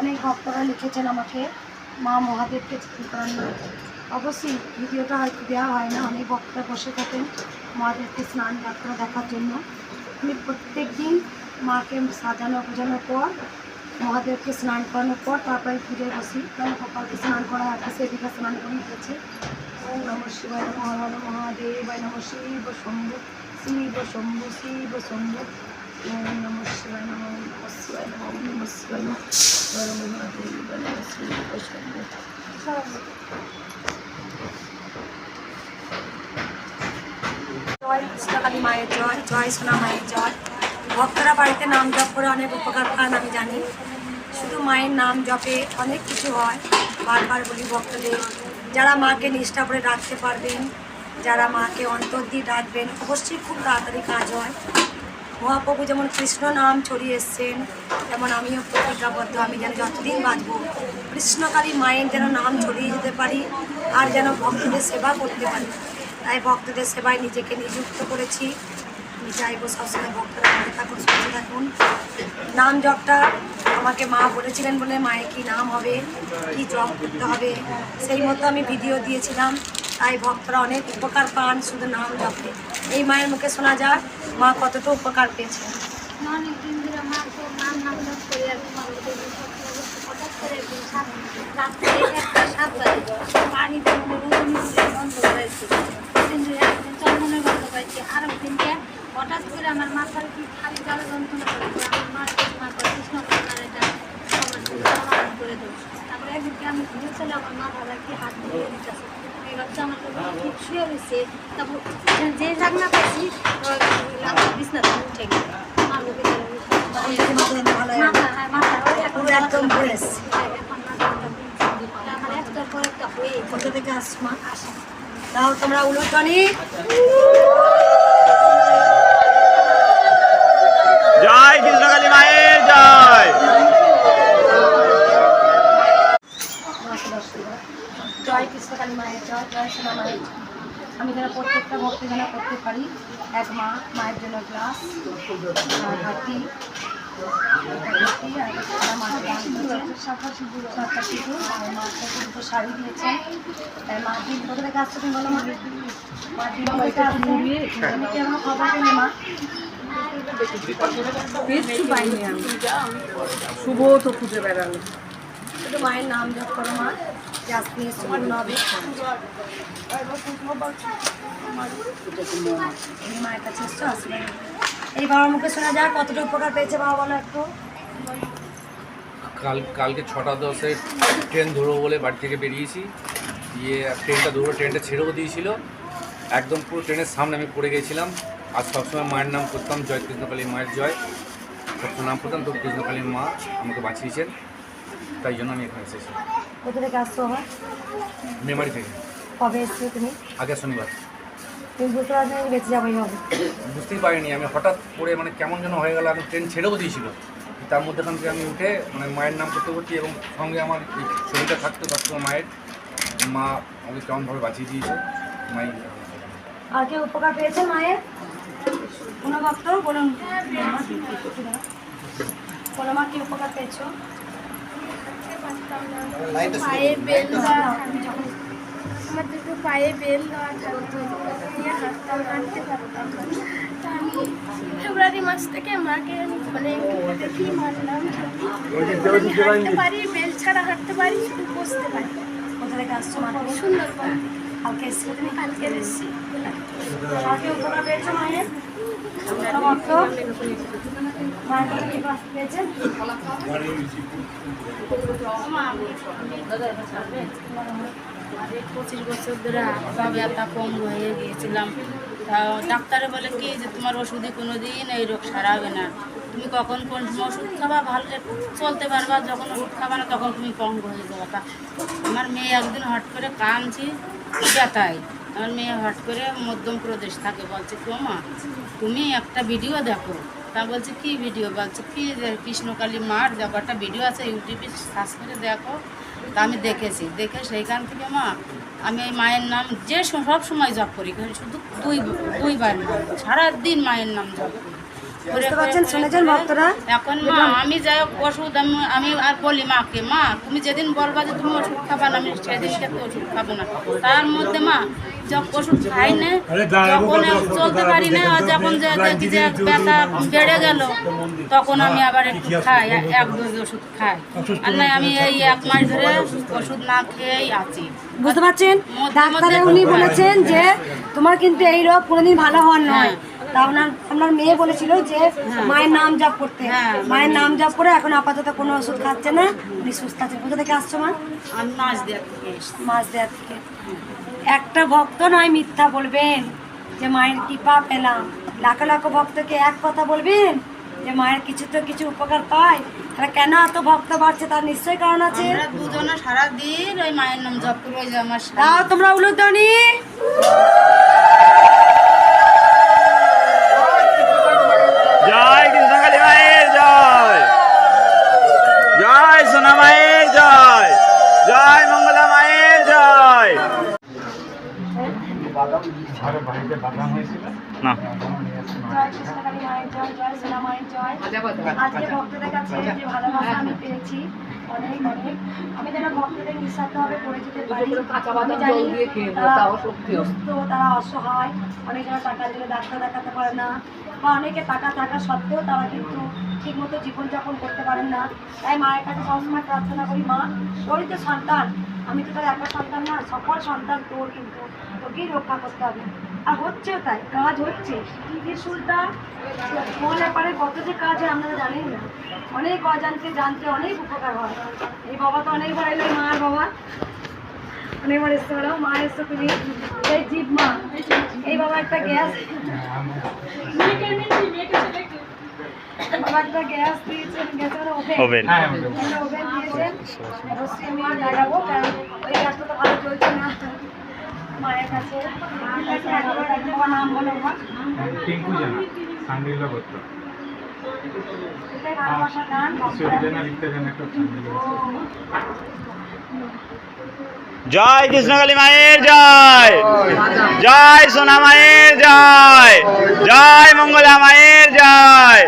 অনেক ভক্তরা লিখেছেন আমাকে, মা মহাদেবকে জন্য। অবশ্যই ভিডিওটা হয়তো দেওয়া হয় না, অনেক ভক্তরা বসে থাকেন মহাদেবকে স্নান যাত্রা দেখার জন্য আমি প্রত্যেক দিন মাকে সাজানো গোজানোর পর মহাদেবকে স্নান করানোর পর তারপরে পুজোয় বসি কারণ কপালকে স্নান করা আগে সেদিকে স্নান করে গেছে নমঃ শিবায় নমঃ হর মহাদেবায় নমঃ শিব শম্ভু শিব শম্ভু শিব শম্ভু। ওম নমঃ শিবায় নমঃ নমঃ শিবায় নমঃ নমঃ শিবায় নমঃ মহাদেবায় নমঃ শিব শম্ভু। জয় কৃষ্ণকালী মায়ের জয় জয় সোনা মায়ের জয়। ভক্তরা বাড়িতে নাম জপ করে অনেক উপকার পান, আমি জানি। শুধু মায়ের নাম জপে অনেক কিছু হয়, বারবার বলি ভক্তদের, যারা মাকে নিষ্ঠা করে রাখতে পারবেন, যারা মাকে অন্তর দিয়ে ডাকবেন, অবশ্যই খুব তাড়াতাড়ি কাজ হয়। মহাপ্রভু যেমন কৃষ্ণ নাম ছড়িয়ে এসছেন, তেমন আমিও প্রতিজ্ঞাবদ্ধ, আমি যেন যতদিন বাঁচবো, কৃষ্ণকালী মায়ের যেন নাম ছড়িয়ে যেতে পারি, আর যেন ভক্তদের সেবা করতে পারি। তাই ভক্তদের সেবায় নিজেকে নিযুক্ত করেছি। চাইব সবসময় ভক্তরা ভালো থাকুন সুস্থ থাকুন নাম জপটা আমাকে মা বলেছিলেন বলে মায়ের কি নাম হবে, কি জপ করতে হবে, সেই মতো আমি ভিডিও দিয়েছিলাম। তাই ভক্তরা অনেক উপকার পান শুধু নাম জপে। এই মায়ের মুখে শোনা যায় মা কতটা উপকার পেয়েছে। অনেক ধরে মা তো নাম নাম করে একদিন পানি তো বন্ধ করেছি একদিন চন্দনের গন্ধ পাইছি আর একদিনকে হঠাৎ করে আমার মাথার কি খালি জ্বালা যন্ত্রণা করে আমার মা মা কৃষ্ণ এটা সমাধান করে দেবো। তারপরে একদিনকে আমি ঘুরেছিলাম আমার মাথাটা কি হাত দিয়ে দিতেছে? এই বাচ্চা আমার ঠিক শুয়ে রয়েছে। তারপর যে বিছনাতে উঠে গেল মাথা হ্যাঁ একদম কোথা থেকে তাও তোমরা উলুটনি। জয় কৃষ্ণকালী মায়ের জয় জয় কৃষ্ণকালী মায়ের জয় জয় সোনা মায়ের জয়। আমি যেন প্রত্যেকটা ভক্তি যেন করতে পারি এক মা মায়ের জন্য গ্লাস হাতি শাড়ি দিয়েছেন মা দিন কোথা থেকে আসছো তুমি বলো মা মা দিন থেকে আসছে আমি খবর মা পাইনি আমি শুভ তো খুঁজে বেড়ালো। শুধু মায়ের নাম জপ করো মা যে আজকে নিশ্চয় পূর্ণ হবে এই মায়ের কাছে এসছো আসবে এই বাবার মুখে শোনা যায় কতটা উপকার পেয়েছে বাবা বলো একটু। কাল কালকে ছটা দশে ট্রেন ধরবো বলে বাড়ি থেকে বেরিয়েছি। দিয়ে ট্রেনটা ধরবো ট্রেনটা ছেড়েও দিয়েছিল। একদম পুরো ট্রেনের সামনে আমি পড়ে গেছিলাম। আর সবসময় মায়ের নাম করতাম জয় কৃষ্ণকালী মায়ের জয়। সবসময় নাম করতাম তো কৃষ্ণকালী মা আমাকে বাঁচিয়েছেন তাই জন্য আমি এখানে এসেছি। কোথা থেকে আসছো আমার মেমারি থেকে। কবে এসছো তুমি? আগের শনিবার। তুমি বুঝতে পারছ না যে বেঁচে যাবোই হবে বুঝতেই পারিনি আমি হঠাৎ করে মানে কেমন যেন হয়ে গেল আমি ট্রেন ছেড়েও দিয়েছিল। তার মধ্যেখান থেকে আমি উঠে মানে মায়ের নাম করতে করতে এবং সঙ্গে আমার শরীরটা থাকতে থাকতো মায়ের। মা আমাকে কেমনভাবে বাঁচিয়ে দিয়েছে মাই আর উপকার পেয়েছে মায়ের? কোনো ভক্ত বলুন কোনো মা কি উপকার পেয়েছ? পায়ে বেল আমার দুটো পায়ে বেল দেওয়া থাকতো দিয়ে হাঁটতাম হাঁটতে পারতাম আমি ফেব্রুয়ারি মাস থেকে মাকে মানে দেখি মানলাম হাঁটতে পারি বেল ছাড়া হাঁটতে পারি শুধু বসতে পারি। কোথা থেকে আসছো মাকে সুন্দরবন। কালকে এসছো কালকে এসেছি। আর কেউ উপকার পেয়েছ মায়ের? পঁচিশ বছর ধরে পা ব্যথা কম হয়ে গিয়েছিলাম। ডাক্তারে বলে কি যে, তোমার ওষুধে কোনো দিন এই রোগ সারাবে না। তুমি কখন কোন সময় ওষুধ খাবা, ভালো চলতে পারবা, যখন ওষুধ খাবা না, তখন তুমি পঙ্গ হয়ে যাবে। আমার মেয়ে একদিন হট করে কাঁদছি, ব্যথায়। আমার মেয়ে হট করে মধ্যম প্রদেশ থাকে, বলছে মা, তুমি একটা ভিডিও দেখো। তা বলছে, কি ভিডিও বলছে, কি কৃষ্ণকালী মার দেখো, একটা ভিডিও আছে ইউটিউবে সার্চ করে দেখো। তা আমি দেখেছি, দেখে সেইখান থেকে, মা, আমি এই মায়ের নাম যে সব সময় জপ করি, শুধু দুই, দুইবার সারাদিন মায়ের নাম জপ করে। বুঝতে পারছেন? শুনেছেন ভক্তরা? এখন মা আমি যাই হোক ওষুধ আমি আমি আর বলি মাকে মা তুমি যেদিন বলবা যে তুমি ওষুধ খাবা না আমি সেদিনকে তো ওষুধ খাব না। তার মধ্যে মা যখন ওষুধ খাই না যখন চলতে পারি না যখন যে দেখি যে ব্যথা বেড়ে গেল তখন আমি আবার একটু খাই এক ডোজ ওষুধ খাই। আর না আমি এই এক মাস ধরে ওষুধ না খেয়েই আছি। বুঝতে পারছেন? ডাক্তারে উনি বলেছেন যে তোমার কিন্তু এই রোগ কোনোদিন ভালো হওয়ার নয়। হ্যাঁ। তা আপনার আপনার মেয়ে বলেছিল যে মায়ের নাম জপ করতে। হ্যাঁ। মায়ের নাম জপ করে এখন আপাতত কোনো ওষুধ খাচ্ছে না উনি সুস্থ আছেন। কোথা থেকে আসছো মা? মাছ দেওয়ার থেকে মাছ দেওয়ার থেকে। একটা ভক্ত নয় মিথ্যা বলবেন যে মায়ের কৃপা পেলাম। লাখো লাখো ভক্তকে এক কথা বলবেন যে মায়ের কিছু তো কিছু উপকার পায়। তাহলে কেন এত ভক্ত বাড়ছে? তার নিশ্চয়ই কারণ আছে। দুজনে সারাদিন ওই মায়ের নাম জপ করি ওই যে আমার। তাও তোমরা উলুধ্বনি। জয় কৃষ্ণকালী মায়ের জয়। জয় সোনা মায়ের জয়। জয় মঙ্গলা মায়ের জয়। না। জয় কৃষ্ণকালী মায়ের জয় জয় সোনা মায়ের জয়। আজকে ভক্তদের কাছে যে ভালোবাসা আমি পেয়েছি অনেক অনেক। আমি যেন ভক্তদের নিঃস্বার্থভাবে করে যেতে আমি জানি তারা তারা অসহায়। অনেকেরা টাকার জন্য ডাক্তার দেখাতে পারে না। বা অনেকে টাকা থাকা সত্ত্বেও তারা কিন্তু ঠিকমতো জীবনযাপন করতে পারেন না। তাই মায়ের কাছে সবসময় প্রার্থনা করি, মা তোরই তো সন্তান, আমি তো তার একটা সন্তান না, সকল সন্তান তোর কিন্তু তোকেই রক্ষা করতে হবে। আর হচ্ছেও তাই, কাজ হচ্ছে। ত্রিশুলটা মহলে ব্যাপারে কত যে কাজ হয় আপনারা জানেন না। অনেক অজান্তে জানতে অনেক উপকার হয়। এই বাবা তো অনেকবার এলো মার বাবা। অনেকবার এসতে পারো মা এসছো তুমি এই জীব মা। এই বাবা একটা গ্যাস। বাবা একটা গ্যাস দিয়েছেন গ্যাসের ওভেন। ওভেন। ওভেন। দিয়েছেন। অবশ্যই আমি লাগাবো কারণ ওই গ্যাসটা তো ভালো চলছে না। মায়ের কাছে। মায়ের কাছে একবার একবার বাবা নাম বলো মা। টিঙ্কু জানা সান্ডিলা গোত্র। এটাই ভালোবাসা গান সুরজনা লিখতে জানা একটা সান্ডিলা জয় কৃষ্ণকালী মায়ের জয়। জয় সোনা মায়ের জয়। জয় মঙ্গলা মায়ের জয়।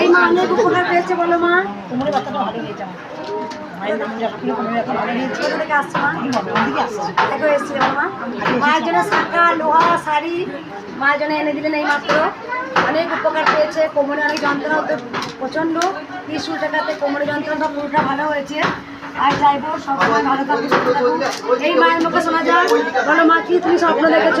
এই মা অনেক পেয়েছে বলো মা। কোমরে ব্যথাটা ভালো হয়ে যাও মায়ের জন্য শাঁখা, লোহা, শাড়ি, মায়ের জন্য এনে দিলেন এই মাত্র। অনেক উপকার পেয়েছে, কোমরে অনেক যন্ত্রণা হতো, প্রচণ্ড। ত্রিশুল টাকাতে কোমরে যন্ত্রণা পুরোটা ভালো হয়েছে। আর চাইব সবসময় ভালো থাকুক এই মায়ের মুখে শোনা যায়, বলো মা, কি তুমি স্বপ্ন দেখেছ?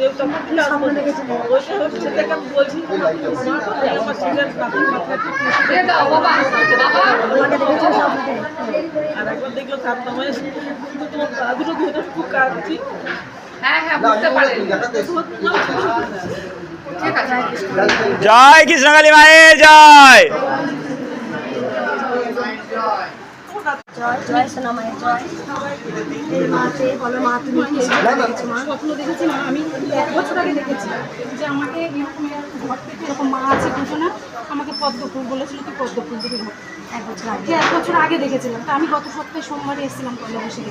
তুমি গুজরাট থেকে আসছো না আমরা বাঁকুড়া স্বপ্ন দেখেছিলে আমাকে দেখেছ স্বপ্নে জয় কৃষ্ণকালী মায়ের জয়। জয় জয় সোনা মায়ের জয় এই বলো মা তুমি স্বপ্ন দেখেছ মা? স্বপ্ন দেখেছি মা। আমি এক বছর আগে দেখেছি যে আমাকে এরকম ঘর থেকে এরকম মা আছে না আমাকে পদ্ম ফুল বলেছিল তুই পদ্ম ফুল দিবি এক বছর আগে। এক বছর আগে দেখেছিলাম। তা আমি গত সপ্তাহে সোমবারে এসেছিলাম বৈশাখের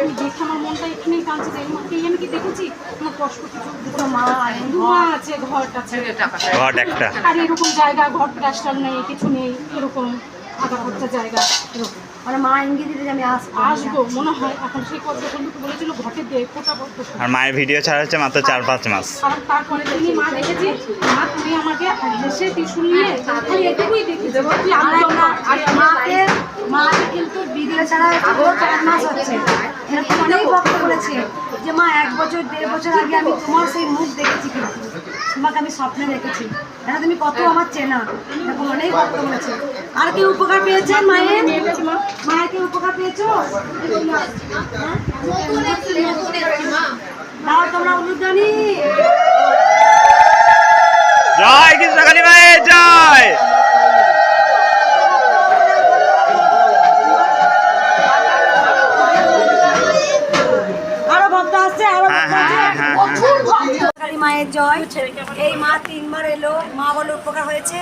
আমি দেখে আমার মনটা এখানেই টানছে যে আমি কি দেখেছি? আমার কষ্ট কিছু দুটো মা আছে ঘরটা ছেড়ে ঘট একটা। আর এরকম জায়গা ঘর প্লাস্টার নেই কিছু নেই এরকম আধা খরচা জায়গা এরকম। মানে মা ইঙ্গিত দিতে যে আমি আসব। আসব মনে হয় এখন সেই বলেছিল ঘটে আর মায়ের ভিডিও ছাড়া হচ্ছে মাত্র চার পাঁচ মাস। আর তারপরে তিনি মা দেখেছি মা তুমি আমাকে হেসে ত্রিশুল নিয়ে খালি এটুকুই দেখি দেবো। তুই আর আনন্দ একটা আর মাকে মাকে কিন্তু ভিডিও ছাড়া হচ্ছে ও চার মাস হচ্ছে। এরকম অনেক ভক্ত বলেছে যে মা এক বছর দেড় বছর আগে আমি তোমার সেই মুখ দেখেছি কিন্তু তোমাকে আমি স্বপ্নে দেখেছি। এটা তুমি কত আমার চেনা। এরকম অনেক ভক্ত বলেছে আর কি উপকার পেয়েছেন মায়ের? মায়ের কি উপকার পেয়েছ? দাও তোমরা অনুদানি জয় কৃষ্ণকালী মায়ের জয়! আরও ভক্ত আসছে আরও ভক্ত হ্যাঁ আছে হ্যাঁ হ্যাঁ কালী মায়ের জয়। এই মা তিনবার এলো মা বলে উপকার হয়েছে।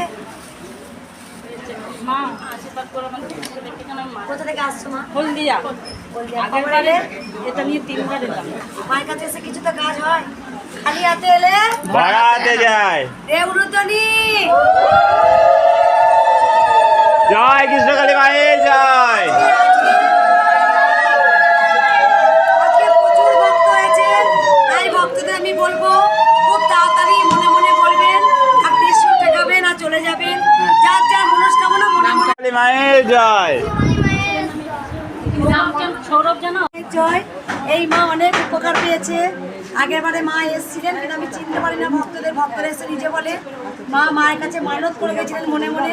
মা আশীর্বাদ করো আমার ছেলেকে এখানে মা। কোথা থেকে আসছো মা? হলদিয়া। হলদিয়া। আগের খবর বারে এলে? এটা নিয়ে তিনবার এলাম। মায়ের কাছে এসে কিছু তো কাজ হয়। খালি হাতে এলে? বাড়াতে যায়। রে উরুদনি জয় কৃষ্ণকালী মায়ের জয়। কালী মায়ের জয়। সৌরভ জানো? জয়। এই মা অনেক উপকার পেয়েছে। আগের বারে মা এসেছিলেন কিন্তু আমি চিনতে পারি না ভক্তদের ভক্তরা এসে নিজে বলে। মা মায়ের কাছে মানত করে গেছিলেন মনে মনে।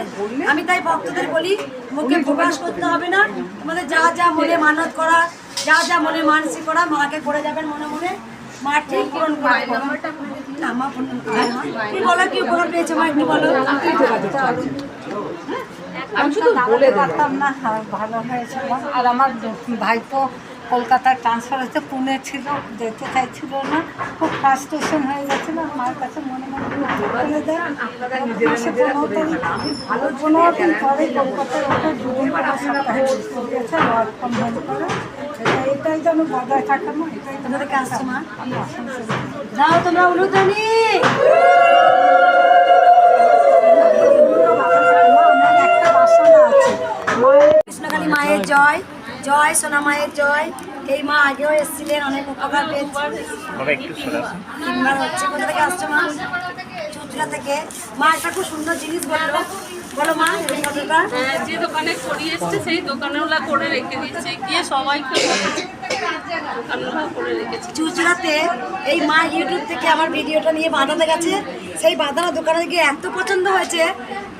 আমি তাই ভক্তদের বলি মুখে প্রকাশ করতে হবে না। তোমাদের যা যা মনে মানত করা যা যা মনে মানসিক করা মাকে করে যাবেন মনে মনে। মা ঠিক পূরণ করে দেবে। না মা পূরণ করে না কি বলো কি উপকার পেয়েছে মা একটু বলো। আমি শুধু বলে পারতাম না আর ভালো হয়েছিল আর আমার ভাইপো কলকাতায় ট্রান্সফার হয়েছে পুনে ছিল যেতে চাইছিল না। খুব ফ্রাস্ট্রেশন হয়ে গেছিল। মায়ের কাছে মনে মনে দেয়। পনেরো তারিখ ভালো পনেরো দিন পরে কলকাতায় ওঠে দুদিন পরে সপ্তাহে ছুটি ওয়ার্ক ফ্রম হোম করে। এটাই যেন বজায় থাকে না এটাই কোথা থেকে। যাও তোমরা আমার একটা বাসনা আছে মায়ের কৃষ্ণকালী মায়ের জয় জয় সোনা মায়ের জয়। এই মা আগেও এসেছিলেন অনেক উপকার হচ্ছে কোথা থেকে আসছো মা? থেকে। মা একটা খুব সুন্দর জিনিস বলল বলো মা হ্যাঁ, যে দোকানে করিয়ে এসছে সেই দোকানে ওরা করে রেখে দিচ্ছে গিয়ে সবাইকে বলেছে। দোকানে ওরা করে রেখেছে। চুচড়াতে এই মা ইউটিউব থেকে আমার ভিডিওটা নিয়ে বাঁধাতে গেছে। সেই বাঁধানো দোকানে গিয়ে এত পছন্দ হয়েছে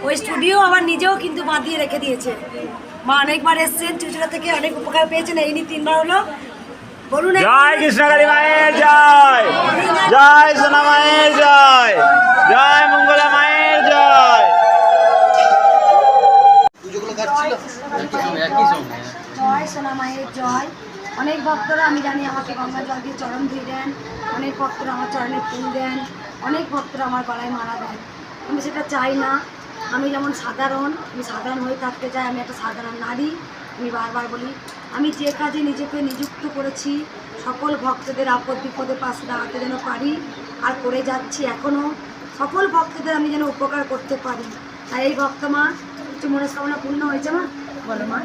ওই স্টুডিও আমার নিজেও কিন্তু বাঁধিয়ে রেখে দিয়েছে। মা অনেকবার এসছেন চুচড়া থেকে অনেক উপকার পেয়েছেন এই নিয়ে তিনবার হলো। বলুন। জয় কৃষ্ণকালী মায়ের জয়। জয় সোনা মায়ের জয়। জয় মঙ্গলা মায়ের জয়। জয় সোনা মায়ের জয়। অনেক ভক্তরা আমি জানি আমাকে গঙ্গা জল দিয়ে চরণ ধুয়ে দেন। অনেক ভক্তরা আমার চরণে ফুল দেন। অনেক ভক্তরা আমার গলায় মারা দেন। আমি সেটা চাই না। আমি যেমন সাধারণ, আমি সাধারণ হয়ে থাকতে চাই, আমি একটা সাধারণ নারী। আমি বারবার বলি, আমি যে কাজে নিজেকে নিযুক্ত করেছি, সকল ভক্তদের আপদ বিপদে পাশে দাঁড়াতে যেন পারি আর করে যাচ্ছি এখনও সকল ভক্তদের আমি যেন উপকার করতে পারি। তাই এই ভক্ত মা কিছু মনস্কামনা পূর্ণ হয়েছে মা? বলো মা।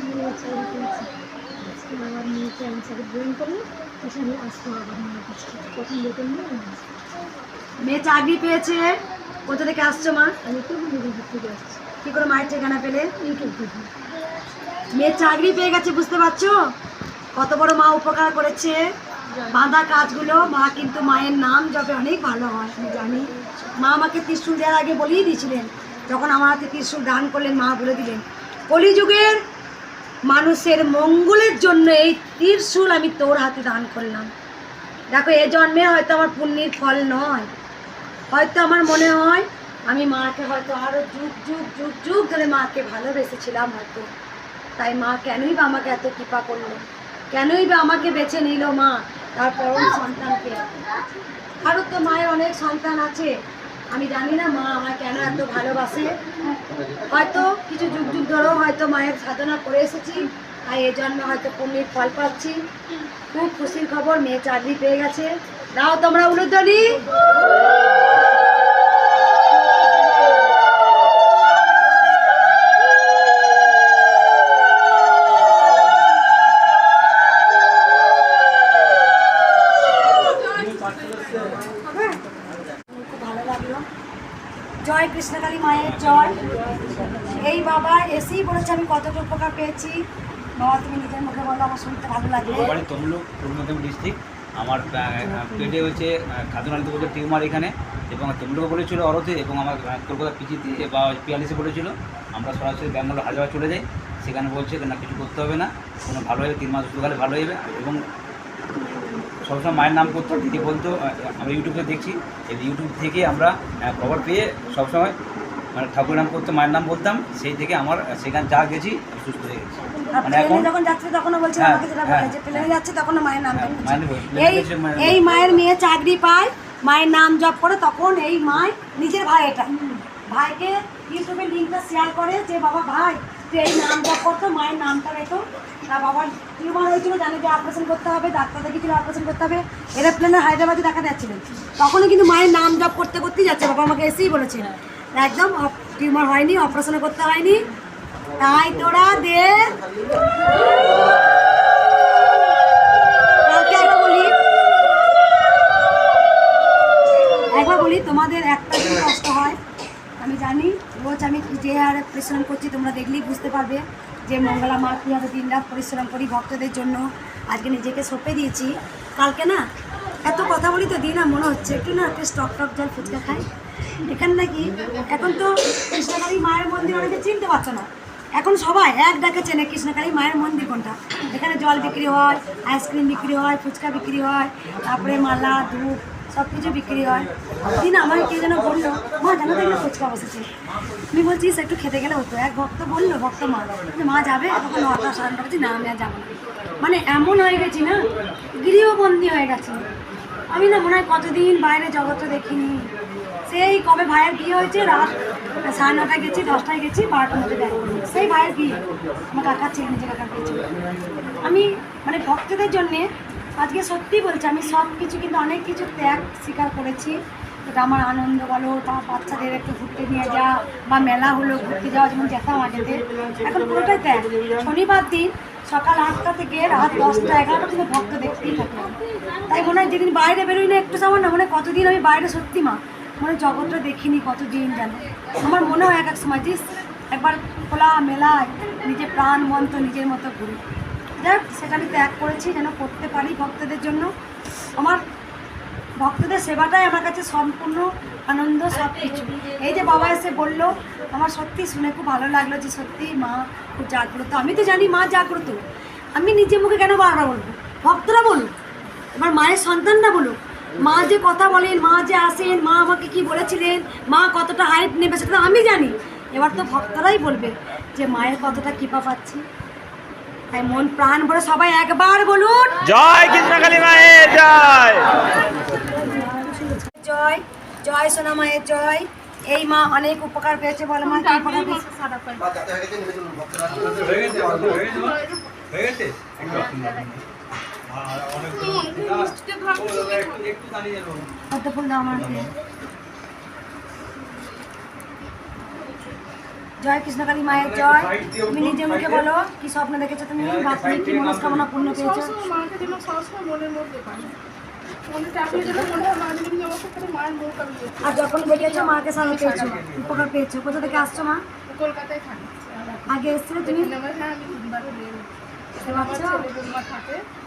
মেয়ে চাকরি পেয়েছে। কোথা থেকে আসছো মা? আমি তো নিজের থেকে আসছি। কি করে মায়ের ঠিকানা পেলে? ইউটিউব থেকে মেয়ে চাকরি পেয়ে গেছে বুঝতে পারছ? কত বড় মা উপকার করেছে। বাঁধা কাজগুলো মা কিন্তু মায়ের নাম যবে অনেক ভালো হয় আমি জানি। মা আমাকে ত্রিশুল দেওয়ার আগে বলেই দিয়েছিলেন। যখন আমার হাতে ত্রিশুল দান করলেন মা বলে দিলেন কলিযুগের মানুষের মঙ্গলের জন্য এই ত্রিশুল আমি তোর হাতে দান করলাম। দেখো এ জন্মে হয়তো আমার পুণ্যের ফল নয়। হয়তো আমার মনে হয় আমি মাকে হয়তো আরও যুগ যুগ যুগ যুগ ধরে মাকে ভালোবেসেছিলাম হয়তো। তাই মা কেনই বা আমাকে এত কৃপা করল? কেনই বা আমাকে বেছে নিল মা তার পরম সন্তানকে? আরও তো মায়ের অনেক সন্তান আছে। আমি জানি না মা আমায় কেন এত ভালোবাসে। হয়তো কিছু যুগ যুগ ধরেও হয়তো মায়ের সাধনা করে এসেছি। তাই এই জন্মে হয়তো পুণ্যের ফল পাচ্ছি। খুব খুশির খবর মেয়ে চাকরি পেয়ে গেছে। দাও তোমরা উলুধ্বনি খুব ভালো লাগল জয় কৃষ্ণকালী মায়ের জয় এই বাবা বলেছে আমি কতটা উপকার পেয়েছি? বাবা, তুমি নিজের মুখে বলো, আমার শুনতে ভালো লাগল বাড়ি তমলুক পূর্ব ডিস্ট্রিক্ট। আমার পেটে হচ্ছে খাদ্যনালীতে বলছে টিউমার এখানে। এবং তোমরাও বলেছিল অরতে এবং আমার কলকাতা পিজিতে বা পিয়ালিসে বলেছিল আমরা সরাসরি ব্যাঙ্গালোর হাজার চলে যাই। সেখানে বলছে না, কিছু করতে হবে না। কোনো ভালো হবে, তিন মাস ওষুধ খেলে ভালো হবে। এবং সবসময় মায়ের নাম করতো দিদি বলতো আমরা ইউটিউবে দেখছি। এই ইউটিউব থেকে আমরা খবর পেয়ে সবসময় মানে ঠাকুর নাম করতে মায়ের নাম বলতাম সেই থেকে আমার সেখানে যা গেছি সুস্থ হয়ে গেছি। মানে এখন যখন যাচ্ছে তখনও বলছে আমাকে যেটা। বলে যে প্লেনে যাচ্ছে মায়ের নাম হ্যাঁ, মায়ের। প্লেনে এই মায়ের- এই মায়ের মেয়ে চাকরি পায় মায়ের নাম জপ করে তখন এই মায় নিজের ভাই এটা। ভাইকে ইউটিউবে লিঙ্কটা শেয়ার করে যে বাবা ভাই তুই এই নাম জপ করতো মায়ের নামটা রেখো। তার বাবার টিউমার হয়েছিল জানে যে অপারেশন করতে হবে ডাক্তার দেখিয়েছিল অপারেশন করতে হবে। এরোপ্লেনে হায়দ্রাবাদে দেখা যাচ্ছিলেন তখনও কিন্তু মায়ের নাম জপ করতে করতেই যাচ্ছে। বাবা আমাকে এসেই বলেছিল একদম টিউমার হয়নি, অপারেশন করতে হয়নি। তাই তোরা দে। বলি। তোমাদের একটা দিন কষ্ট হয়। আমি জানি, রোজ আমি যে হারে পরিশ্রম করছি, তোমরা দেখলেই বুঝতে পারবে যে মঙ্গলা মা, কীভাবে দিন রাত পরিশ্রম করি ভক্তদের জন্য। আজকে নিজেকে সঁপে দিয়েছি। কালকে না এত কথা বলি তো দিই না, মনে হচ্ছে। একটু না, একটু স্টক টক জল ফুচকা খাই। এখানে নাকি, এখন তো কৃষ্ণকালী মায়ের মন্দির অনেকে চিনতে পারছ না। এখন সবাই এক ডাকে চেনে কৃষ্ণকালী মায়ের মন্দির কোনটা। এখানে জল বিক্রি হয় আইসক্রিম বিক্রি হয়, ফুচকা বিক্রি হয়, তারপরে মালা, ধূপ সব কিছু বিক্রি হয়। দিন আমাকে কে যেন বলল, মা জানো তো ফুচকা বসেছে? আমি বলছি "সে একটু খেতে গেলে হতো। এক ভক্ত বলল, ভক্ত মা মা যাবে? তখন নটা সাড়ে নটা না, আমি আর যাব না। মানে এমন হয়ে গেছি না, গৃহবন্দী হয়ে গেছে। আমি না মনে হয় কতদিন বাইরে জগৎটা দেখিনি। সেই কবে ভাইয়ের বিয়ে হয়েছে, রাত সাড়ে নটায় গেছি, দশটায় গেছি, বারোটার মধ্যে দেখা। সেই ভাইয়ের বিয়ে, আমার কাকার ছেলে নিজে কাকার বিয়ে আমি মানে ভক্তদের জন্যে আজকে সত্যি বলছি, আমি সব কিছু কিন্তু অনেক কিছু ত্যাগ স্বীকার করেছি। এটা আমার আনন্দ বলো, বা বাচ্চাদের একটু ঘুরতে নিয়ে যাওয়া, বা মেলা হলো, ঘুরতে যাওয়া, যেমন যেতাম আগেতে। এখন পুরোটাই ত্যাগ। শনিবার দিন সকাল আটটা থেকে রাত দশটা এগারোটা থেকে ভক্ত দেখতেই থাকলাম তাই মনে হয় যেদিন বাইরে বেরোই না একটু যাওয়ার না মনে হয় কতদিন আমি বাইরে সত্যি মা? মানে জগৎটা দেখিনি কতদিন যেন। আমার মনে হয় এক এক সময় যে একবার খোলা মেলায় নিজের প্রাণ মন তো নিজের মতো ঘুরি। যাক সেটা আমি ত্যাগ করেছি যেন করতে পারি ভক্তদের জন্য। আমার ভক্তদের সেবাটাই আমার কাছে সম্পূর্ণ আনন্দ সব কিছু এই যে বাবা এসে বলল, আমার সত্যি শুনে খুব ভালো লাগল যে সত্যি মা খুব জাগ্রত। আমি তো জানি মা জাগ্রত। আমি নিজে মুখে কেন বারবার বলব? ভক্তরা বলুক এবার মায়ের সন্তানরা বলুক, মা যে কথা বলেন, মা যে আসেন, মা আমাকে কি বলেছিলেন, মা কতটা হাইট নেবে সেটা আমি জানি। এবার তো ভক্তরাই বলবে যে মায়ের কতটা কৃপা পাচ্ছি। তাই মন প্রাণ ভরে সবাই একবার বলুন। জয় কৃষ্ণকালী মায়ের জয়। জয় জয় সোনা মায়ের জয়। এই মা অনেক উপকার পেয়েছে বলে মা কি উপকার পেয়েছে? হয়ে ফুল দাও আমাকে জয় কৃষ্ণকালী মায়ের জয়। তুমি নিজে মুখে বলো, কি স্বপ্ন দেখেছ তুমি? বা তুমি কি মনস্কামনা পূর্ণ পেয়েছ? মনের। আর যখন দেখেছ মাকে সারা পেয়েছ, উপকার পেয়েছ, কোথা থেকে আসছো মা? কলকাতায় আগে এসেছিলে তুমি?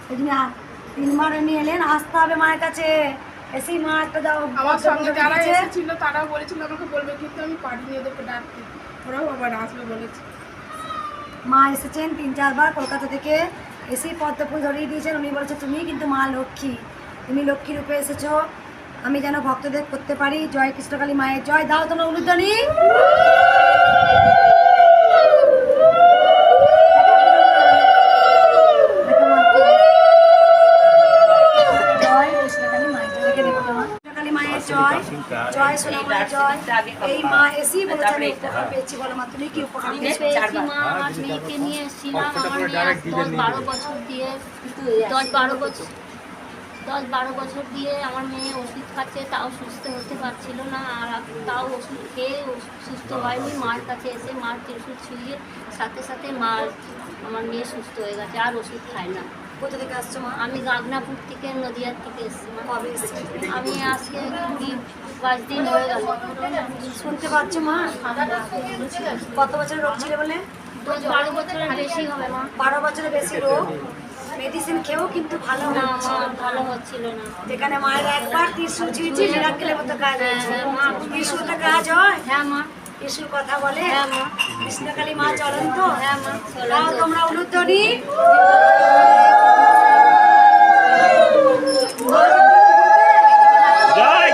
জন্য আ- তিনবার এনে এলেন, আসতে হবে মায়ের কাছে। এসেই মা একটা দাও আমার সঙ্গে যারা। এসেছিল তারাও বলেছিল, আমাকে বলবে, কিন্তু আমি পারিনি ওদেরকে ডাকতে। ওরাও আবার আসবে বলেছে। মা এসেছেন তিন চারবার, কলকাতা থেকে এসেই পদ্ম ফুল ধরিয়ে দিয়েছেন। উনি বলেছে, তুমি কিন্তু মা লক্ষ্মী। তুমি লক্ষ্মী রূপে এসেছ। আমি যেন ভক্তদের করতে পারি। জয় কৃষ্ণকালী মায়ের জয়। দাও তোমার উলুধ্বনি জয় জয়। জয় এই মা এসেই বলেছে উপকার পেয়েছি বলো মা কি উপকার পেয়েছি মা আমার মেয়েকে নিয়ে এসেছিলাম আমার মেয়ে দশ বারো বছর দিয়ে দশ বারো বছর দশ বারো বছর দিয়ে আমার মেয়ে ওষুধ খাচ্ছে তাও সুস্থ হতে পারছিল না আর তাও ওষুধ খেয়ে সুস্থ হয়নি। মার কাছে এসে মার ওষুধ ছুঁয়ে সাথে সাথে মার আমার মেয়ে সুস্থ হয়ে গেছে আর ওষুধ খায় না। কোথা থেকে আসছো মা? আমি গাগনাপুর থেকে নদিয়ার থেকে এসেছি কবে আমি আজকে কুড়ি পাঁচ দিন হয়ে গেল। শুনতে পাচ্ছ মা? কত বছরের রোগ ছিল বলে? বারো বছরের বেশি হবে মা। বারো বছরের বেশি রোগ? মেডিসিন খেয়েও কিন্তু ভালো না ভালো হচ্ছিল না। যেখানে মায়ের একবার মিরাক্কেলের মতো কাজ হয়েছে। হ্যাঁ, মা। ত্রিশুলটা কাজ হয়? হ্যাঁ মা। ত্রিশুল কথা বলে। হ্যাঁ মা। কৃষ্ণকালী মা চলেন তো। হ্যাঁ মা তোমরা জয়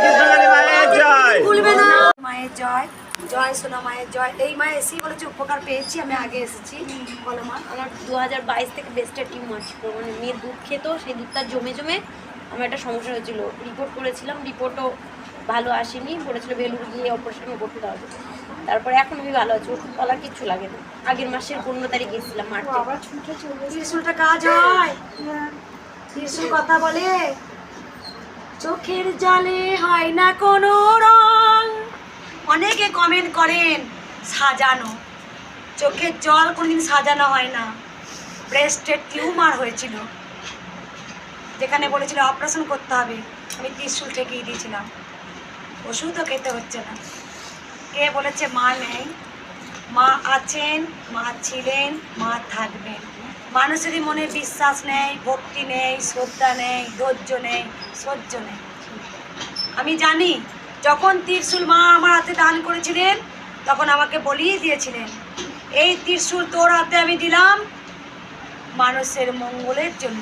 মায়ের জয়। না। মায়ের জয় জয় সোনা মায়ের জয়। এই মায়ের এসেই বলেছে উপকার পেয়েছি আমি আগে এসেছি। বলো মা। আমার দু হাজার বাইশ থেকে বেস্টের টিউমার ছিল মানে মেয়ের দুধ খেত সেই দুধটা জমে জমে আমার একটা সমস্যা হয়েছিল। রিপোর্ট করেছিলাম রিপোর্টও ভালো আসেনি, বলেছিল ভেলুর গিয়ে অপারেশন করতে হবে তারপরে এখন আমি ভালো আছি, ওষুধ পালার কিচ্ছু লাগে না। আগের মাসের পনেরো তারিখ গেছিলাম মার্চে ত্রিশুলটা কাজ হয়। ত্রিশুল কথা বলে, চোখের জলে হয় না কোনো রং। অনেকে কমেন্ট করেন, সাজানো। চোখের জল কোনোদিন সাজানো হয় না। ব্রেস্টের টিউমার হয়েছিল। যেখানে বলেছিল অপারেশন করতে হবে। আমি ত্রিশুল ঠেকিয়ে দিয়েছিলাম। ওষুধও খেতে হচ্ছে না। কে বলেছে মা নেই? মা আছেন, মা ছিলেন, মা থাকবেন। মানুষেরই মনে বিশ্বাস নেই, ভক্তি নেই, শ্রদ্ধা নেই, ধৈর্য নেই, সহ্য নেই। আমি জানি, যখন ত্রিশুল মা আমার হাতে দান করেছিলেন, তখন আমাকে বলিয়ে দিয়েছিলেন, এই ত্রিশুল তোর হাতে আমি দিলাম মানুষের মঙ্গলের জন্য।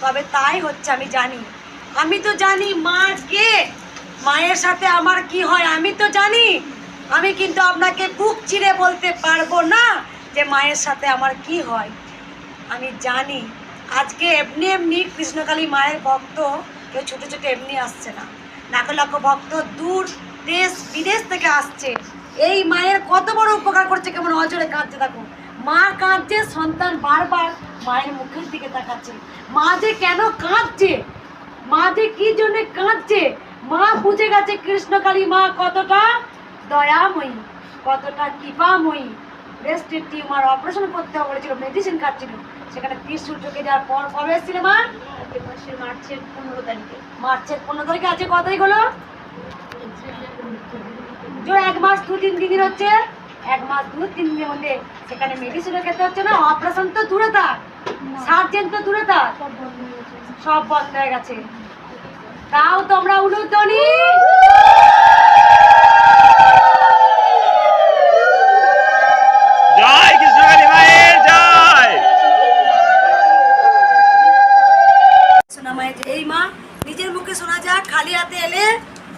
তবে তাই হচ্ছে, আমি জানি। আমি তো জানি মা কে। মায়ের সাথে আমার কি হয় আমি তো জানি। আমি কিন্তু আপনাকে বুক চিরে বলতে পারব না যে মায়ের সাথে আমার কি হয়। আমি জানি। আজকে এমনি এমনি কৃষ্ণকালী মায়ের ভক্ত, কেউ ছোটো ছোটো এমনি আসছে না। লাখ লাখ ভক্ত দূর দেশ, বিদেশ থেকে আসছে। এই মায়ের কত বড় উপকার করছে কেমন অজরে কাঁদছে দেখো। মা কাঁদছে, সন্তান বারবার মায়ের মুখের দিকে তাকাচ্ছে। মা যে কেন কাঁদছে? মা যে কি জন্য কাঁদছে? মা বুঝে গেছে কৃষ্ণকালী মা কতটা দয়াময়ী কতটা কৃপাময়ী। ব্রেস্টের টিউমার অপারেশন করতে হবে বলেছিল মেডিসিন খাচ্ছিল। সেখানে ত্রিশুল ঢুকে যাওয়ার পর কবে এসেছিলে মা? মার্চের পনেরো তারিখে। মার্চের পনেরো তারিখে আছে কত তারিখ হলো? জোর এক মাস দু তিন দিন হচ্ছে এক মাস দু তিন দিনের মধ্যে সেখানে মেডিসিনও খেতে হচ্ছে না অপারেশন তো দূরে থাক। সার্জেন তো দূরে থাক। সব বন্ধ হয়ে গেছে। তাও তোমরা উলুধ্বনি? জয় কৃষ্ণকালী মায়ের জয়। শোনা মায়ের এই মা নিজের মুখে শোনা যাক খালি হাতে এলে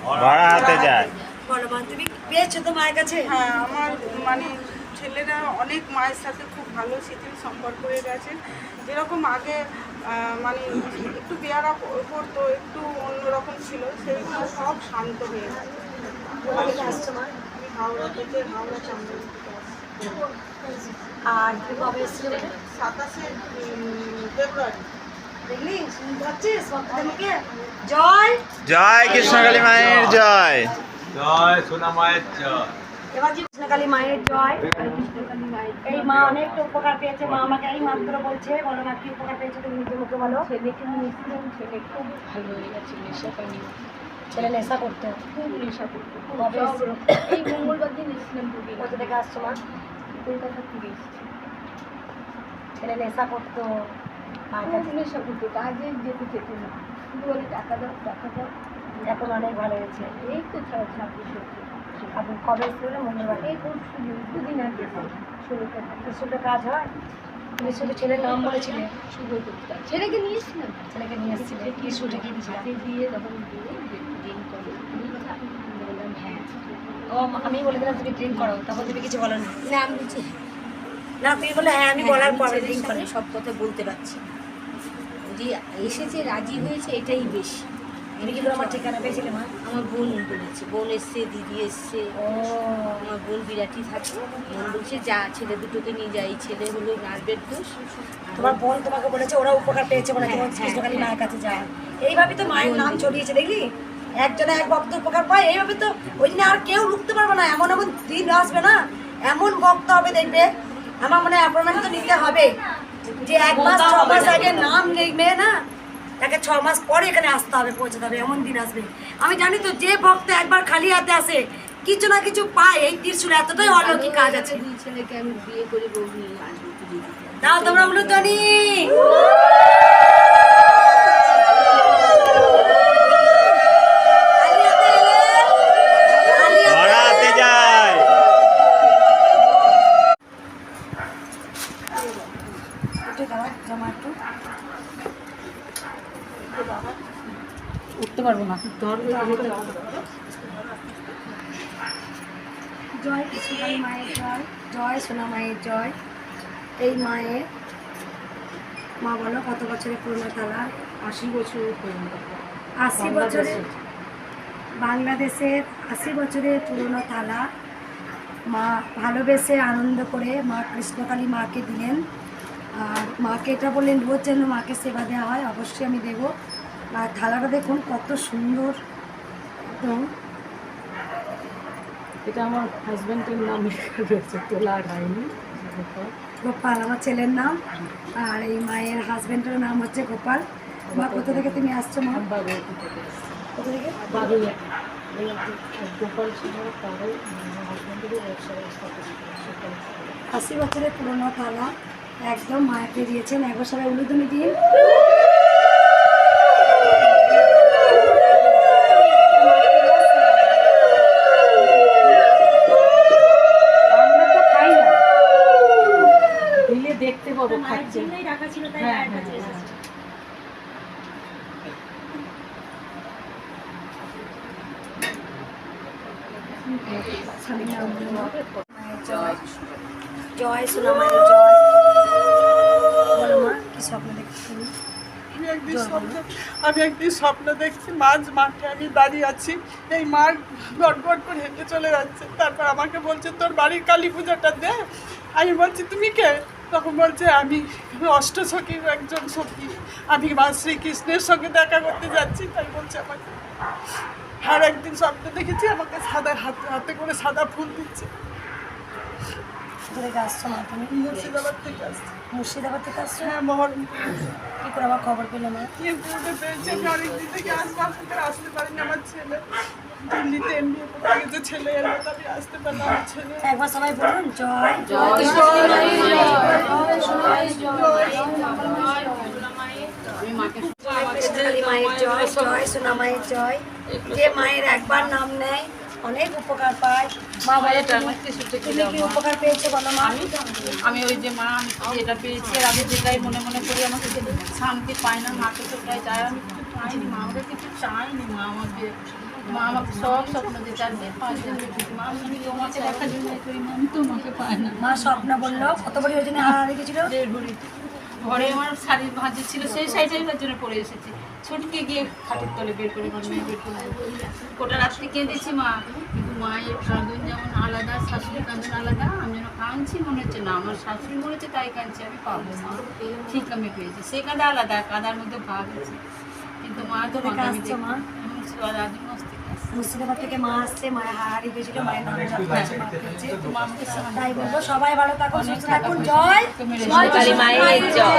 ভরা হাতে যায়। বলো মা তুমি পেয়েছ তো মায়ের কাছে? হ্যাঁ আমার মানে ছেলেরা অনেক মায়ের সাথে খুব ভালো শিথিল সম্পর্ক হয়ে গেছে। যেরকম আগে মানে একটু পেয়ারা প- করতো একটু অন্যরকম ছিল সেইগুলো সব শান্ত হয়ে গেছে। হাওড়া থেকে হাওড়া আর তুমি কবে এসেছিলে সাতাশে ফেব্রুয়ারি। দেখলি? শুনতে পাচ্ছিস? ভক্তদের মুখে জয়! জয় কৃষ্ণকালী মায়ের জয়। জয় সোনা মায়ের জয়। এবার যে কৃষ্ণকালী মায়ের জয় এই মা অনেক উপকার পেয়েছে মা আমাকে এই মাত্র বলছে বলো মা কি উপকার পেয়েছে তুমি নিজের মুখে বলো। ছেলেকে ছেলে খুব ভালো হয়ে গেছে নেশা পানি। ছেলে নেশা করতো খুব নেশা করতো খুব কবে সব এসেছিল? রকম। এই মঙ্গলবার দিন এসেছিলাম কোথা থেকে আসছো মা? কলকাতা থেকে এসেছি। ছেলে নেশা করতো নেশা করতো কাজে যেতে যেত না। শুধু বলে টাকা দাও টাকা দাও। এখন অনেক ভালো হয়েছে। এই তো ছা- ছাব্বিশ আপনি কবে এসেছিল মঙ্গলবার। দুদিন আগে কিছুটা কাজ হয়। তুমি শুধু ছেলের নাম বলেছিলে ছেলেকে নিয়েছিলাম ছেলেকে নিয়ে এসেছিলে। কি শুটে কি দিয়েছিলাম দিয়ে তখন আমি হ্যাঁ। আমি বলে দিলাম তুমি ড্রিঙ্ক করো। তখন তুমি কিছু বলো না। না আমি বলছি না তুমি বলে হ্যাঁ আমি বলার পরে ড্রিঙ্ক করে। সব কথা বলতে পারছি যে এসেছে রাজি হয়েছে এটাই বেশি। তুমি কি আমার ঠিকানা পেয়েছিলে মা। আমার বোন বলেছে বোন এসছে দিদি এসছে। ও। আমার বোন বিরাটি থাকে। বোন বলছে যা ছেলে দুটোকে নিয়ে যাই ছেলে হলো নার্ভের দোষ তোমার বোন তোমাকে বলেছে ওরা উপকার পেয়েছে বলে তোমার হ্যাঁ, কৃষ্ণকালী হ্যাঁ। মায়ের কাছে যায় এইভাবে তো মায়ের নাম ছড়িয়েছে দেখলি? একজনে এক ভক্ত উপকার পায় এইভাবে তো ওই দিনে আর কেউ রুখতে পারবে না। এমন এমন দিন আসবে না এমন ভক্ত হবে দেখবে? আমার মনে হয় অ্যাপয়েন্টমেন্ট তো নিতে হবে। যে এক মাস ছ মাস আগে নাম নেবে না? তাকে ছ মাস পরে এখানে আসতে হবে পৌঁছাতে হবে এমন দিন আসবে। আমি জানি তো যে ভক্ত একবার খালি হাতে আসে কিছু না কিছু পায় এই ত্রিশুল এতটাই অলৌকিক কাজ আছে। দুই ছেলেকে আমি বিয়ে করে বউ নিয়ে আসব দাও তোমরা উলুধ্বনি মা একটু উঠতে পারব না জয় কৃষ্ণকালী মায়ের জয় জয় সোনা মায়ের জয়। এই মায়ের মা বলো কত বছরের পুরনো তালা আশি বছর আশি বছরের বাংলাদেশের আশি বছরের পুরনো থালা মা ভালোবেসে আনন্দ করে মা কৃষ্ণকালী মাকে দিলেন। আর মাকে এটা বললেন রোজ যেন মাকে সেবা দেওয়া হয় অবশ্যই আমি দেবো। আর থালাটা দেখুন কত সুন্দর। একদম। এটা আমার হাজব্যান্ডের নাম রয়েছে তোলা রায়নি গোপাল। আমার ছেলের নাম। আর এই মায়ের হাজব্যান্ডের নাম হচ্ছে গোপাল। মা কোথা থেকে তুমি আসছো মা? কোথা থেকে গোপাল ছিল তারও হাজব্যান্ডেরও ব্যবসায় আশি বছরের পুরনো থালা। একদম মায়াকে দিয়েছেন। একবার সবাই উলুদমি দিন আমরা তো খাই না দিলে দেখতে পাবো খাচ্ছে হ্যাঁ হ্যাঁ হ্যাঁ। স্বামীর নাম বলো। মায়ের জয় জয় সোনা মায়ের জয়। বলো মা কি স্বপ্ন দেখছি? আমি একদিন স্বপ্ন আমি একদিন স্বপ্ন দেখছি মাঝ মাঠে আমি দাঁড়িয়ে আছি। এই মা গট গট করে হেঁটে চলে যাচ্ছে। তারপর আমাকে বলছে তোর বাড়ির কালী পুজোটা দে। আমি বলছি তুমি কে? তখন বলছে আমি অষ্ট সখীর একজন সখী। আমি মা শ্রীকৃষ্ণের সঙ্গে দেখা করতে যাচ্ছি। তাই বলছে আমাকে। আর একদিন স্বপ্ন দেখেছি আমাকে সাদা হাতে হাতে করে সাদা ফুল দিচ্ছে। আসছো তুমি? মুর্শিদাবাদ থেকে আসছে। মুর্শিদাবাদ থেকে আসছো? হ্যাঁ মোহন কী করে আমার খবর পেলে মা ইউটিউবে পেয়েছি আমি অনেকদিন থেকে আসব আসতে পারিনি আমার ছেলে। দিল্লিতে এমবিএ করতে গেছে ছেলে এলো তো আমি আসতে পারলাম ছেলে। একবার সবাই বলুন জয়। মায়ের জয় জয় সোনা মায়ের জয় যে মায়ের একবার নাম নেয় অনেক উপকার পায় মা বলে তুমি কি উপকার পেয়েছ বলো মা আমি ওই যে মা আমি যেটা পেয়েছি আর আমি যেটাই মনে মনে করি আমাকে শান্তি পাই না মাকে তো প্রায় চাই আমি কিছু চাইনি মা আমাকে কিছু চাইনি মা আমাকে মা আমাকে সব স্বপ্ন দিতে দিন মা স্বপ্ন বলল কত বড়ি ওই জন্য হারা রেখেছিল ঘরে আমার শাড়ি ভাঁজি ছিল সেই শাড়িটাই জন্য পরে এসেছি। ছুটকে গিয়ে খাটের তলে বের করে আমার মেয়ে বের করে গোটা রাত্রি কেঁদেছি মা। কিন্তু মায়ের কাঁদন যেমন আলাদা শাশুড়ি কাঁদন আলাদা আমি যেন কাঁদছি মনে হচ্ছে না আমার শাশুড়ি মনে হচ্ছে তাই কাঁদছি আমি পাবো মা ঠিক আমি পেয়েছি। সে কাঁদা আলাদা কাদার মধ্যে ভাগ আছে। কিন্তু মা তো মা? মুর্শিদাবাদ থেকে মা আসছে মায়ের হাড়ি মায়ের। তাই বলব সবাই ভালো থাকুন সুস্থ থাকুন জয় কালী মায়ের জয়।